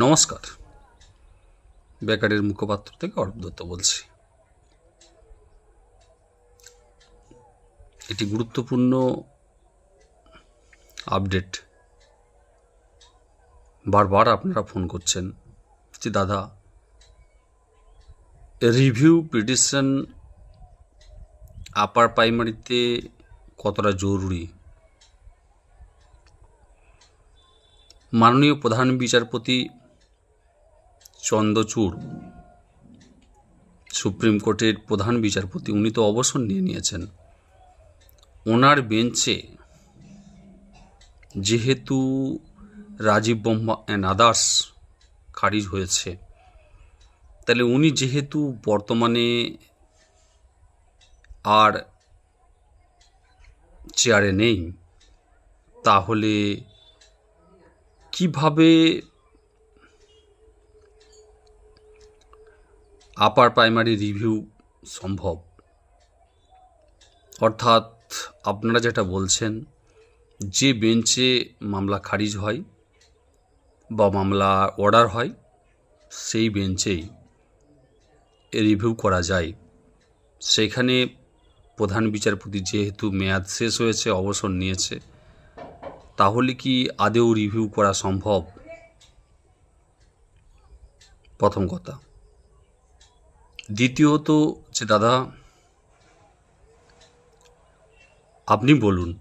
নমস্কার। বেকারের মুখপাত্র থেকে অরূপ দত্ত বলছি। এটি গুরুত্বপূর্ণ আপডেট। বারবার আপনারা ফোন করছেন যে, দাদা, রিভিউ পিটিশন আপার প্রাইমারিতে কতটা জরুরি? মাননীয় প্রধান বিচারপতি চন্দ্রচূড়। সুপ্রিম কোর্টের প্রধান বিচারপতি উনি তো অবসর নিয়ে নিয়েছেন। ওনার বেঞ্চে যেহেতু রাজীব ব্রহ্মা অ্যান্ড আদার্স খারিজ হয়েছে, তাহলে উনি যেহেতু বর্তমানে আর চেয়ারে নেই, তাহলে কীভাবে আপার প্রাইমারি রিভিউ সম্ভব। অর্থাৎ আপনারা যেটা বলছেন, যে বেঞ্চে মামলা খারিজ হয় বা মামলা অর্ডার হয়, সেই বেঞ্চেই রিভিউ করা যায়। সেখানে প্রধান বিচারপতি যেহেতু মেয়াদ শেষ হয়েছে, অবসর নিয়েছে, তাহলে কি আদেও রিভিউ করা সম্ভব? প্রথম কথা। দ্বিতীয়ত যে দাদা, আপনি বলুন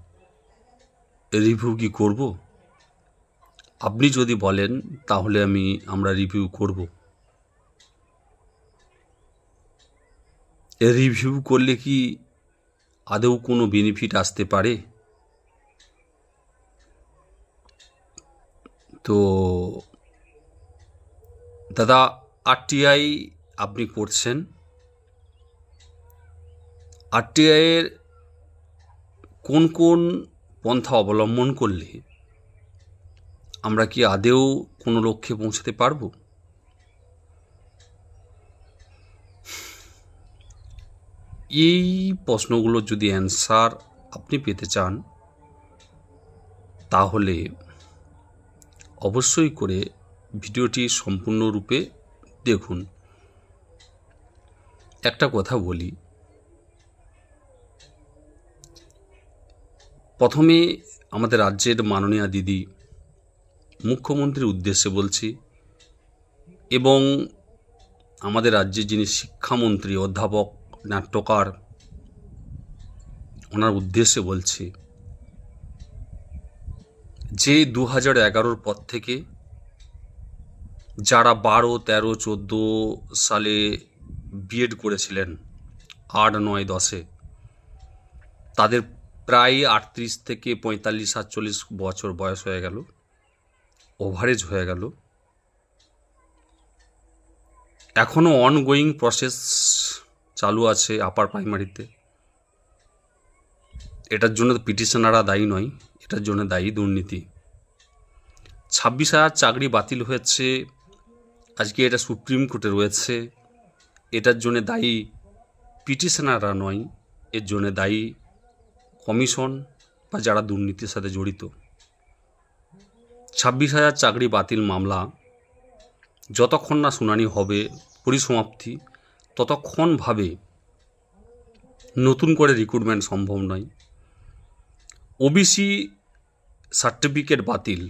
রিভিউ কি করব? আপনি যদি বলেন, তাহলে আমি, আমরা রিভিউ করব। রিভিউ করলে কি আদৌ কোনো বেনিফিট আসতে পারে? তো, দাদা আরটিআই আপনি করছেন। আরটিআইয়ের কোন কোন পন্থা অবলম্বন করলে আমরা কি আদেও কোনো লক্ষ্যে পৌঁছাতে পারব? এই প্রশ্নগুলোর যদি অ্যান্সার আপনি পেতে চান, তাহলে অবশ্যই করে ভিডিওটি সম্পূর্ণরূপে দেখুন। একটা কথা বলি। প্রথমে আমাদের রাজ্যের মাননীয় দিদি মুখ্যমন্ত্রীর উদ্দেশ্যে বলছি এবং আমাদের রাজ্যের যিনি শিক্ষামন্ত্রী, অধ্যাপক, নাট্যকার, ওনার উদ্দেশ্যে বলছি যে দু হাজার এগারোর পর থেকে যারা বারো, তেরো, চোদ্দ সালে বিএড করেছিলেন আট, নয়, দশে। তাদের প্রায় আটত্রিশ থেকে পঁয়তাল্লিশ, সাতচল্লিশ বছর বয়স হয়ে গেল ওভারেজ হয়ে গেল। এখনও অনগোয়িং প্রসেস চালু আছে আপার প্রাইমারিতে এটার জন্য পিটিশনাররা দায়ী নয়, এটার জন্য দায়ী দুর্নীতি। ছাব্বিশ হাজার চাকরি বাতিল হয়েছে, আজকে এটা সুপ্রিম কোর্টে রয়েছে। এটার জন্য দায়ী পিটিশনাররা নয়, এর জন্য দায়ী কমিশন বা যারা দুর্নীতির সাথে জড়িত। ছাব্বিশ হাজার চাকরি বাতিল মামলা, যতক্ষণ না শুনানি হবে পরিসমাপ্তি ততক্ষণভাবে নতুন করে রিক্রুটমেন্ট সম্ভব নয়। ওবিসি সার্টিফিকেট বাতিল,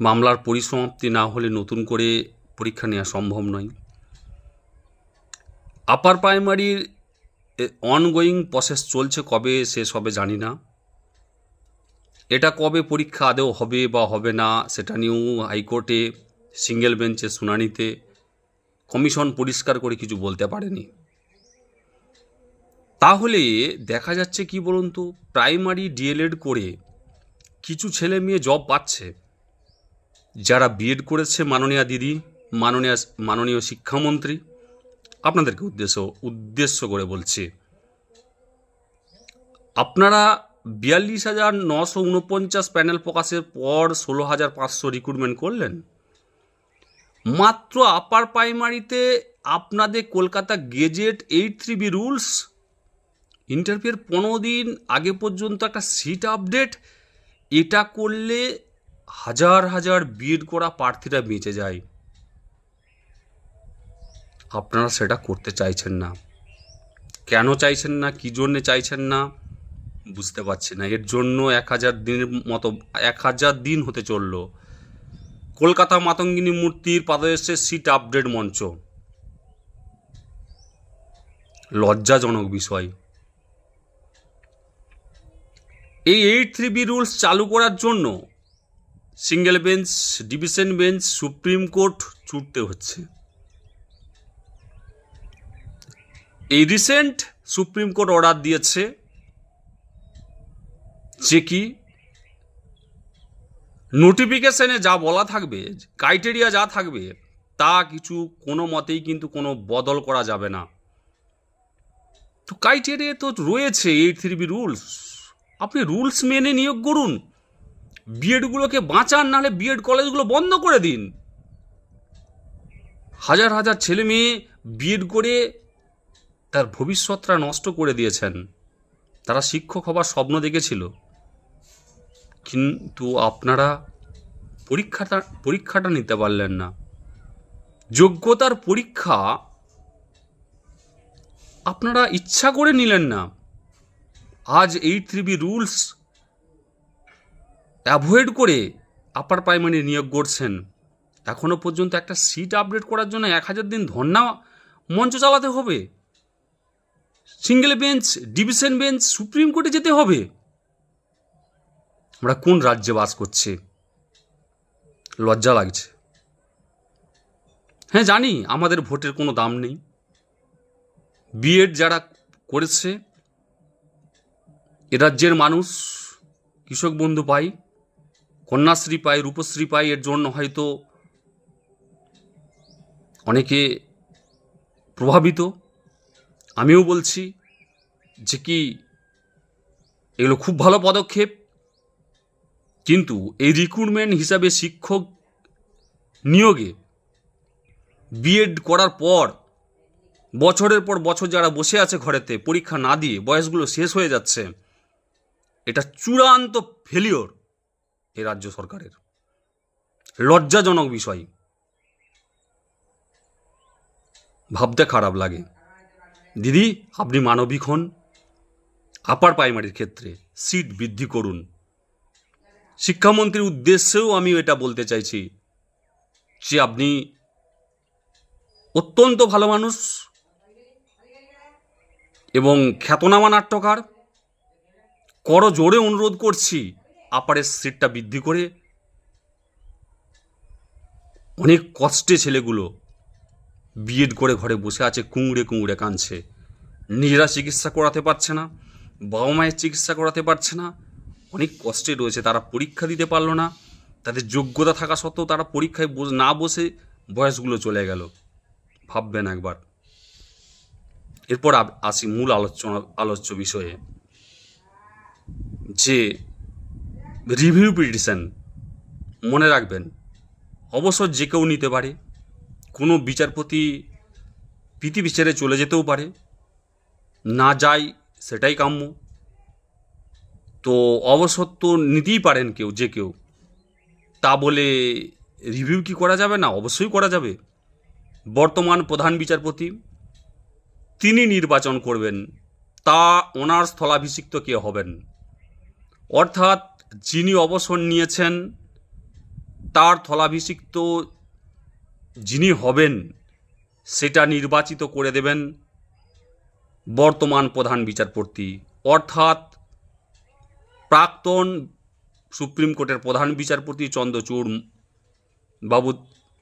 মামলার পরিসমাপ্তি না হলে নতুন করে পরীক্ষা নেওয়া সম্ভব নয়। আপার প্রাইমারির অনগোয়িং প্রসেস চলছে কবে, শেষ হবে জানি না। এটা কবে পরীক্ষা আদেও হবে বা হবে না, সেটা নিয়েও হাইকোর্টে সিঙ্গেল বেঞ্চে শুনানিতে কমিশন পরিষ্কার করে কিছু বলতে পারেনি। তাহলে দেখা যাচ্ছে কি বলুন তো প্রাইমারি ডিএলএড করে কিছু ছেলে মেয়ে জব পাচ্ছে। যারা বিএড করেছে মাননীয়া দিদি, মাননীয় মাননীয় শিক্ষামন্ত্রী আপনাদেরকে উদ্দেশ্য উদ্দেশ্য করে বলছি। আপনারা বিয়াল্লিশ হাজার নশো উনপঞ্চাশ প্যানেল প্রকাশের পর ষোলো হাজার পাঁচশো রিক্রুটমেন্ট করলেন। মাত্র আপার প্রাইমারিতে আপনাদের Kolkata gazette eight three B rules ইন্টারভিউর পনেরো দিন আগে পর্যন্ত একটা সিট আপডেট এটা করলে হাজার হাজার বিএড করা প্রার্থীরা বেঁচে যায়। আপনারা সেটা করতে চাইছেন না। কেন চাইছেন না? কী জন্যে চাইছেন না? বুঝতে পারছি না। এর জন্য এক হাজার দিনের মতো, এক হাজার দিন হতে চলল। কলকাতা মাতঙ্গিনী মূর্তির পাদদেশে সিট আপডেট মঞ্চ। লজ্জাজনক বিষয়। এই এইট থ্রি বি রুলস চালু করার জন্য single bench, division bench, supreme court ছুটতে হচ্ছে। এই রিসেন্ট সুপ্রিম কোর্ট অর্ডার দিয়েছে যে কি? নোটিফিকেশনে যা বলা থাকবে ক্রাইটেরিয়া যা থাকবে, তা কিছু কোনো মতেই কিন্তু কোনো বদল করা যাবে না। তো ক্রাইটেরিয়া তো রয়েছে এইট থ্রি বি রুলস আপনি রুলস মেনে নিয়োগ করুন। বিএডগুলোকে বাঁচান, নাহলে বিএড কলেজগুলো বন্ধ করে দিন। হাজার হাজার ছেলে মেয়ে বিএড করে তার ভবিষ্যৎটা নষ্ট করে দিয়েছেন। তারা শিক্ষক হবার স্বপ্ন দেখেছিল। কিন্তু আপনারা পরীক্ষাটা পরীক্ষাটা নিতে পারলেন না। যোগ্যতার পরীক্ষা আপনারা ইচ্ছা করে নিলেন না। আজ এইট থ্রিবি রুলস অ্যাভয়েড করে আপার প্রাইমারি নিয়োগ করছেন এখনও পর্যন্ত একটা সিট আপডেট করার জন্য এক হাজার দিন ধর্না মঞ্চ চালাতে হবে। Single bench, division bench, supreme কোর্টে যেতে হবে। আমরা কোন রাজ্যে বাস করছি? লজ্জা লাগছে। হ্যাঁ জানি, আমাদের ভোটের কোনো দাম নেই। বিএড যারা করেছে, এ রাজ্যের মানুষ, কৃষক বন্ধু পাই, কন্যাশ্রী পাই, রূপশ্রী পাই, এর জন্য হয়তো অনেকে প্রভাবিত। আমিও বলছি যে কি, এগুলো খুব ভালো পদক্ষেপ। কিন্তু এই রিক্রুটমেন্ট হিসাবে শিক্ষক নিয়োগে বিএড করার পর, বছরের পর বছর যারা বসে আছে ঘরেতে, পরীক্ষা না দিয়ে বয়সগুলো শেষ হয়ে যাচ্ছে, এটা চূড়ান্ত ফেলিওর এই রাজ্য সরকারের। লজ্জাজনক বিষয়। ভাবতে খারাপ লাগে। দিদি, আপনি মানবিক হন। আপার প্রাইমারির ক্ষেত্রে সিট বৃদ্ধি করুন। শিক্ষামন্ত্রীর উদ্দেশ্যেও আমি এটা বলতে চাইছি যে আপনি অত্যন্ত ভালো মানুষ এবং খ্যাতনামা নাট্যকার। করো জোরে অনুরোধ করছি আপারের সিটটা বৃদ্ধি করে। অনেক কষ্টে ছেলেগুলো বিএড করে ঘরে বসে আছে কুঁড়ে কুঁড়ে কাঁদছে। নিজেরা চিকিৎসা করাতে পারছে না, বাবা মায়ের চিকিৎসা করাতে পারছে না। অনেক কষ্টে রয়েছে, তারা পরীক্ষা দিতে পারল না। তাদের যোগ্যতা থাকা সত্ত্বেও তারা পরীক্ষায় বস- না বসে বয়সগুলো চলে গেল। ভাববেন একবার। এরপর আসি মূল আলোচনা, আলোচ্য বিষয়ে। যে রিভিউ পিটিশন মনে রাখবেন, অবসর যে কেউ নিতে পারে। কোনো বিচারপতি প্রীতি বিচারে চলে যেতেও পারে। না যায় সেটাই কাম্য। তো অবসত্ব নিতেই পারেন কেউ, যে কেউ। তা বলে রিভিউ কি করা যাবে না? অবশ্যই করা যাবে। বর্তমান প্রধান বিচারপতি, তিনি নির্বাচন করবেন, তা ওনার স্থলাভিষিক্ত কে হবেন? অর্থাৎ যিনি অবসর নিয়েছেন, তার স্থলাভিষিক্ত যিনি হবেন, সেটা নির্বাচিত করে দেবেন বর্তমান প্রধান বিচারপতি। অর্থাৎ প্রাক্তন সুপ্রিম কোর্টের প্রধান বিচারপতি চন্দ্রচূড় বাবু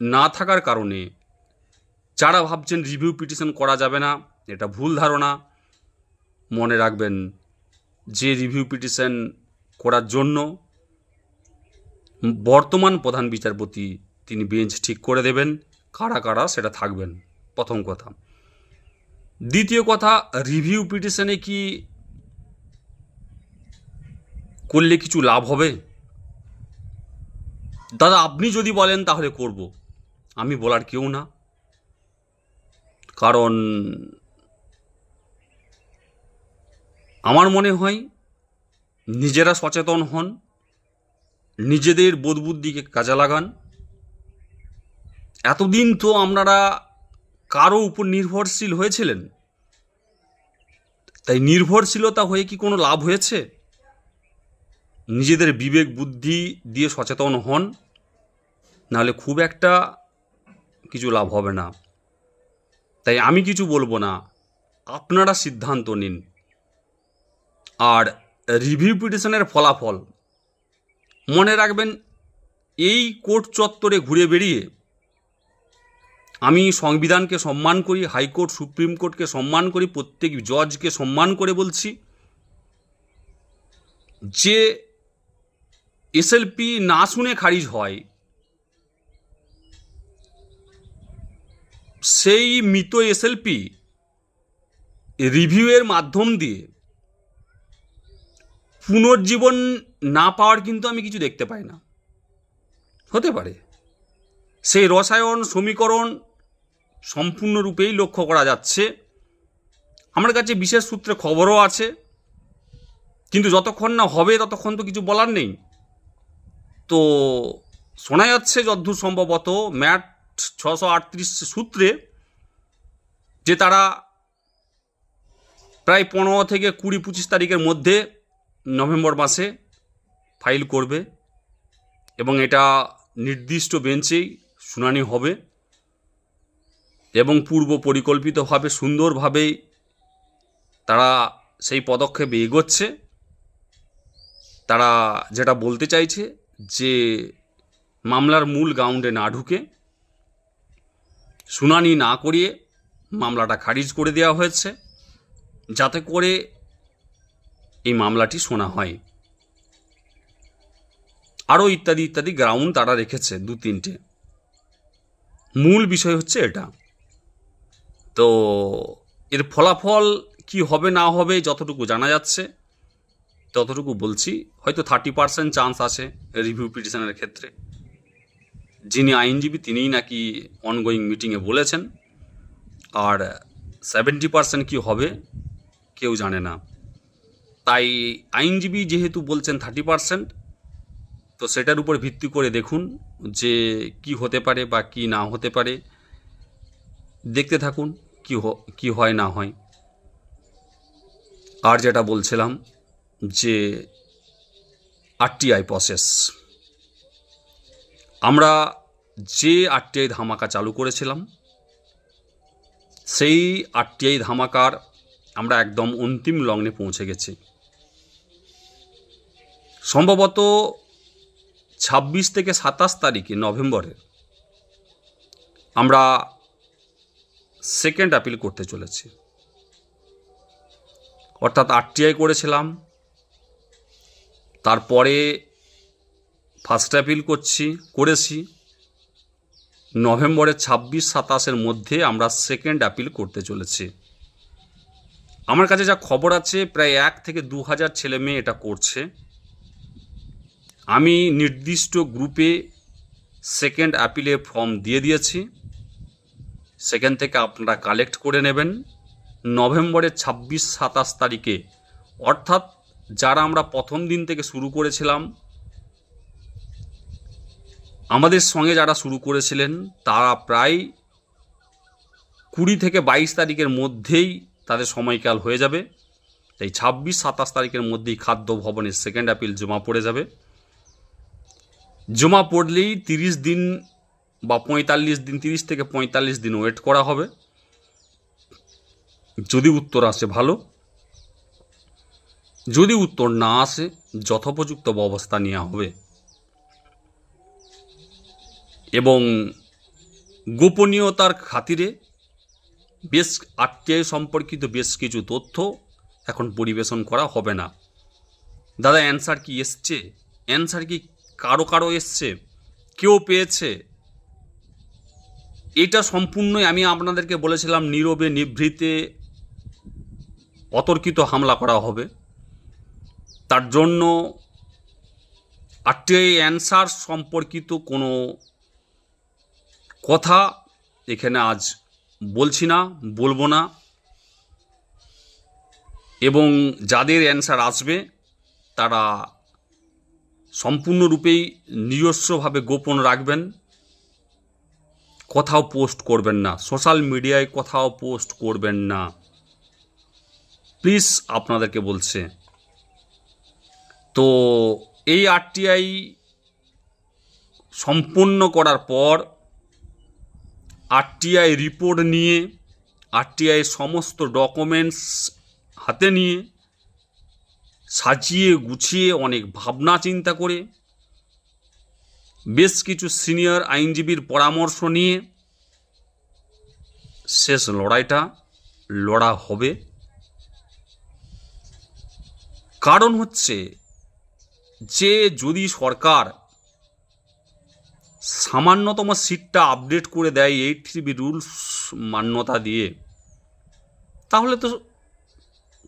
না থাকার কারণে যারা ভাবছেন রিভিউ পিটিশন করা যাবে না, এটা ভুল ধারণা। মনে রাখবেন যে রিভিউ পিটিশন করার জন্য বর্তমান প্রধান বিচারপতি তিনি বেঞ্চ ঠিক করে দেবেন। কারা কারা সেটা থাকবেন, প্রথম কথা। দ্বিতীয় কথা রিভিউ পিটিশনে কি করলে কিছু লাভ হবে? দাদা, আপনি যদি বলেন তাহলে করব। আমি বলার কেউ না। কারণ আমার মনে হয় নিজেরা সচেতন হন, নিজেদের বোধবুদ্ধিকে কাজে লাগান। এতদিন তো আপনারা কারও উপর নির্ভরশীল হয়েছিলেন? তাই নির্ভরশীলতা হয়ে কি কোনো লাভ হয়েছে? নিজেদের বিবেক, বুদ্ধি দিয়ে সচেতন হন, নাহলে খুব একটা কিছু লাভ হবে না। তাই আমি কিছু বলব না, আপনারা সিদ্ধান্ত নিন। আর রিভিউ পিটিশনের ফলাফল মনে রাখবেন, এই কোর্ট চত্বরে ঘুরে বেরিয়ে আমি সংবিধানকে সম্মান করি, হাইকোর্ট, সুপ্রিম কোর্টকে সম্মান করি, প্রত্যেক জজকে সম্মান করে বলছি। যে এসএলপি না শুনে খারিজ হয়, সেই মৃত এসএলপি রিভিউয়ের মাধ্যম দিয়ে পুনর্জীবন না পাওয়ার কিন্তু আমি কিছু দেখতে পাই না। হতে পারে। সেই রসায়ন, সমীকরণ সম্পূর্ণরূপেই লক্ষ্য করা যাচ্ছে। আমার কাছে বিশেষ সূত্রে খবরও আছে। কিন্তু যতক্ষণ না হবে, ততক্ষণ তো কিছু বলার নেই। তো শোনা যাচ্ছে যদ্দূর সম্ভবত ম্যাট ছশো আটত্রিশ সূত্রে যে তারা প্রায় পনেরো থেকে কুড়ি পঁচিশ তারিখের মধ্যে নভেম্বর মাসে ফাইল করবে এবং এটা নির্দিষ্ট বেঞ্চেই শুনানি হবে। এবং পূর্ব পরিকল্পিতভাবে সুন্দরভাবেই তারা সেই পদক্ষেপে এগোচ্ছে। তারা যেটা বলতে চাইছে যে মামলার মূল গ্রাউন্ডে না ঢুকে, শুনানি না করিয়ে মামলাটা খারিজ করে দেওয়া হয়েছে, যাতে করে এই মামলাটি শোনা হয়। আরও ইত্যাদি ইত্যাদি গ্রাউন্ড তারা রেখেছে দু তিনটে মূল বিষয় হচ্ছে এটা। তো এর ফলাফল কি হবে না হবে যতটুকু জানা যাচ্ছে, ততটুকু বলছি। হয়তো থার্টি পার্সেন্ট চান্স আছে রিভিউ পিটিশনের ক্ষেত্রে। যিনি আইনজীবী, তিনিই নাকি অনগোয়িং মিটিংয়ে বলেছেন। আর সেভেন্টি পার্সেন্ট কী হবে, কেউ জানে না। তাই আইনজীবী যেহেতু বলছেন থার্টি পার্সেন্ট তো সেটার উপর ভিত্তি করে দেখুন যে কি হতে পারে বা কি না হতে পারে। দেখতে থাকুন। কি হয় না হয়। আর যেটা বলছিলাম যে আরটিআই প্রসেস আমরা যে আরটিআই ধামাকা চালু করেছিলাম, সেই আরটিআই ধামাকার আমরা একদম অন্তিম লগ্নে পৌঁছে গেছি। সম্ভবত ছাব্বিশ থেকে সাতাশ তারিখে, নভেম্বরে, আমরা সেকেন্ড আপিল করতে চলেছি। অর্থাৎ আরটিআই করেছিলাম, তারপরে ফার্স্ট অ্যাপিল করছি, করেছি। নভেম্বরের ছাব্বিশ সাতাশের মধ্যে আমরা সেকেন্ড অ্যাপিল করতে চলেছি। আমার কাছে যা খবর আছে, প্রায় এক থেকে দু হাজার ছেলে মেয়ে এটা করছে। আমি নির্দিষ্ট গ্রুপে সেকেন্ড অ্যাপিলে ফর্ম দিয়ে দিয়েছি। সেখান থেকে আপনারা কালেক্ট করে নেবেন। নভেম্বরের ছাব্বিশ, সাতাশ তারিখে। অর্থাৎ যারা আমরা প্রথম দিন থেকে শুরু করেছিলাম, আমাদের সঙ্গে যারা শুরু করেছিলেন, তারা প্রায় কুড়ি থেকে বাইশ তারিখের মধ্যেই তাদের সময়কাল হয়ে যাবে। তাই ছাব্বিশ, সাতাশ তারিখের মধ্যেই খাদ্য ভবনের সেকেন্ড অ্যাপিল জমা পড়ে যাবে। জমা পড়লেই তিরিশ দিন বা পঁয়তাল্লিশ দিন, তিরিশ থেকে পঁয়তাল্লিশ দিন ওয়েট করা হবে। যদি উত্তর আসে ভালো। যদি উত্তর না আসে, যথোপযুক্ত ব্যবস্থা নেওয়া হবে। এবং গোপনীয়তার খাতিরে বেশ আরটিআই সম্পর্কিত বেশ কিছু তথ্য এখন পরিবেশন করা হবে না। দাদা অ্যান্সার কি এসছে? অ্যান্সার কি কারও কারও এসছে? কেউ পেয়েছে? এটা সম্পূর্ণই আমি আপনাদেরকে বলেছিলাম, নীরবে, নিভৃতে অতর্কিত হামলা করা হবে। তার জন্য আরটিআই অ্যান্সার সম্পর্কিত কোনো কথা এখানে আজ বলছি না, বলব না। এবং যাদের অ্যান্সার আসবে, তারা সম্পূর্ণরূপেই নিজস্বভাবে গোপন রাখবেন। কোথাও পোস্ট করবেন না। সোশ্যাল মিডিয়ায় কোথাও পোস্ট করবেন না। প্লিজ আপনাদেরকে বলছে। তো এই আরটিআই সম্পূর্ণ করার পর আরটিআই রিপোর্ট নিয়ে, আরটিআই সমস্ত ডকুমেন্টস হাতে নিয়ে সাজিয়ে গুছিয়ে অনেক ভাবনা চিন্তা করে বেশ কিছু সিনিয়র আইনজীবীর পরামর্শ নিয়ে শেষ লড়াইটা, লড়া হবে। কারণ হচ্ছে যে যদি সরকার সামান্যতম সিটটা আপডেট করে দেয় এইট থ্রিবি রুলস মান্যতা দিয়ে, তাহলে তো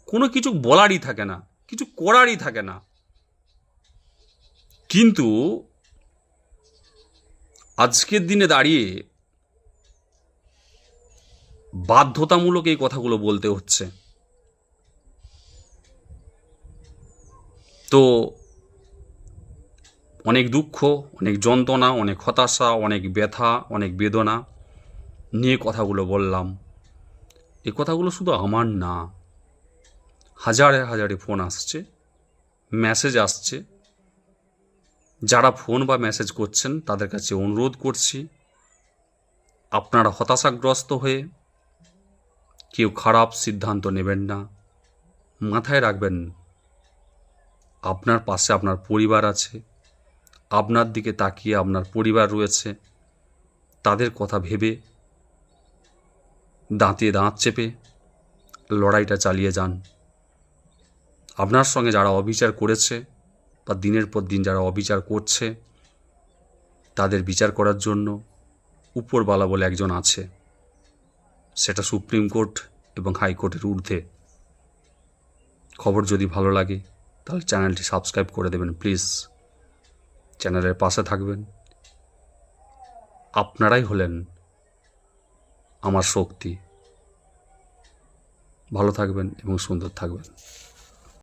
কোনো কিছু বলারই থাকে না, কিছু করারই থাকে না। কিন্তু আজকের দিনে দাঁড়িয়ে বাধ্যতামূলক এই কথাগুলো বলতে হচ্ছে। তো অনেক দুঃখ, অনেক যন্ত্রণা, অনেক হতাশা, অনেক ব্যথা, অনেক বেদনা নিয়ে কথাগুলো বললাম। এই কথাগুলো শুধু আমার না, হাজারে হাজারে ফোন আসছে, মেসেজ আসছে। যারা ফোন বা মেসেজ করছেন, তাদের কাছে অনুরোধ করছি, আপনারা হতাশাগ্রস্ত হয়ে কেউ খারাপ সিদ্ধান্ত নেবেন না। মাথায় রাখবেন, আপনার পাশে আপনার পরিবার আছে, আপনার দিকে তাকিয়ে আপনার পরিবার রয়েছে, তাদের কথা ভেবে দাঁতে দাঁত চেপে লড়াইটা চালিয়ে যান। আপনার সঙ্গে যারা অবিচার করেছে বা দিনের পর দিন যারা অবিচার করছে, তাদের বিচার করার জন্য উপরবালা বলে একজন আছে। সেটা সুপ্রিম কোর্ট এবং হাইকোর্টের ঊর্ধ্বে। খবর যদি ভালো লাগে, তাহলে চ্যানেলটি সাবস্ক্রাইব করে দেবেন, প্লিজ। চ্যানেলের পাশে থাকবেন। আপনারাই হলেন আমার শক্তি। ভালো থাকবেন এবং সুন্দর থাকবেন।